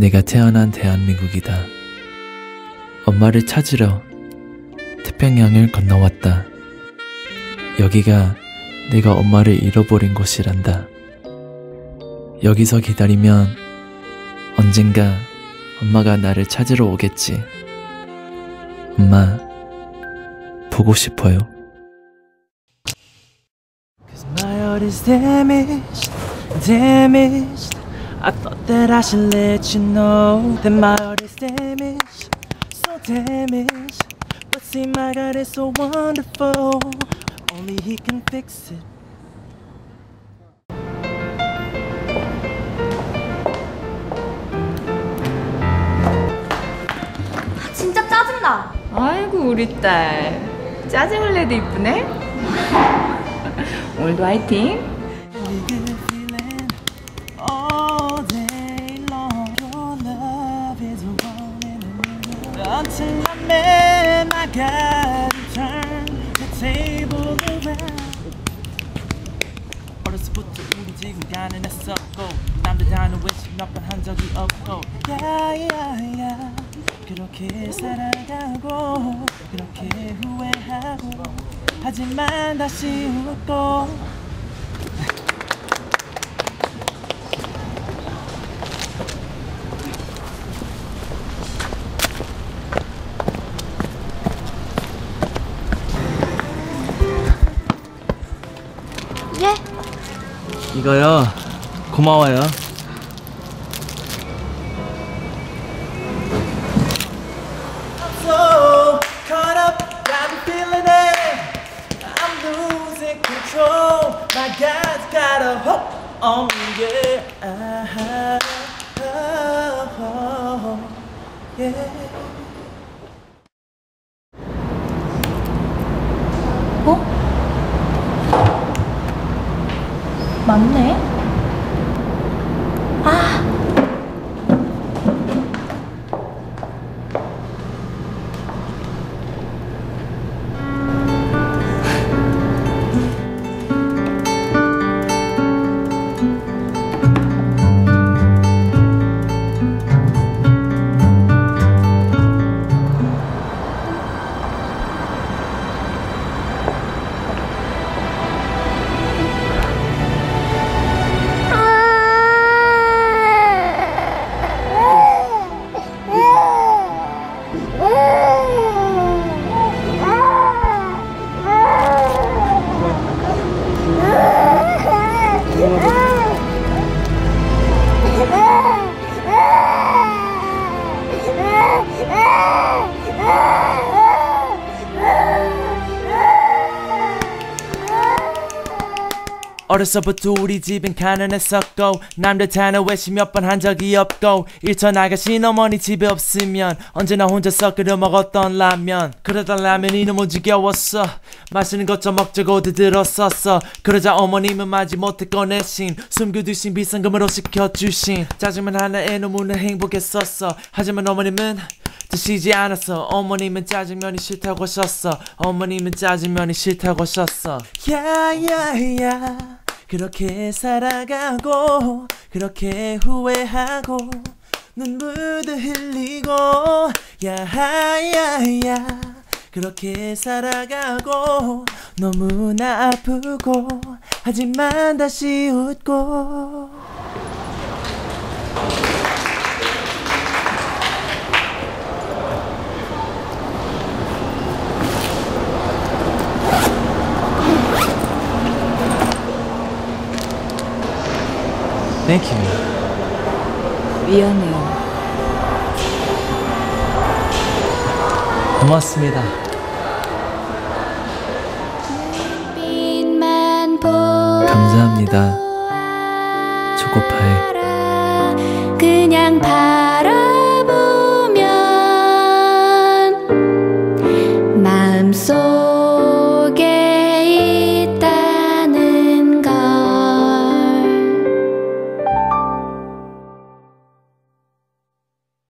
내가 태어난 대한민국이다. 엄마를 찾으러 태평양을 건너왔다. 여기가 내가 엄마를 잃어버린 곳이란다. 여기서 기다리면 언젠가 엄마가 나를 찾으러 오겠지. 엄마, 보고 싶어요. Cause my heart is damaged, damaged. I thought that I should let you know that my heart is damaged, so damaged. But see, my God is so wonderful, only He can fix it. 진짜 짜증나. 아이고 우리 딸 짜증을 내도 이쁘네 오늘도 화이팅 until I met my God and turned the table around. 어렸을부터 우리 지금 가난했었고 남들 다는 외식 몇번 한 적이 없고 야야야 그렇게 살아가고 그렇게 후회하고 하지만 다시 웃고 예? 이거요. 고마워요. My God's got a on me, yeah. Oh, yeah. 어? 맞네. 어려서부터 우리 집은 가난했었고 남들 다는 외식 몇번 한 적이 없고 일터 나가신 어머니 집에 없으면 언제나 혼자서 끓여 먹었던 라면. 그러다 라면이 너무 지겨웠어. 마시는 것 좀 먹자고 들었었어. 그러자 어머님은 마지 못해 꺼내신 숨겨두신 비상금으로 시켜주신 짜장면 하나에 너무나 행복했었어. 하지만 어머님은 드시지 않았어. 어머님은 짜장면이 싫다고 하셨어. 어머님은 짜장면이 싫다고 하셨어. 야야야 그렇게 살아가고 그렇게 후회하고 눈물도 흘리고 야야야. 그렇게 살아가고 너무나 아프고 하지만 다시 웃고 Thank you. 미안해요. 고맙습니다. 감사합니다. 초코파이. 그냥 바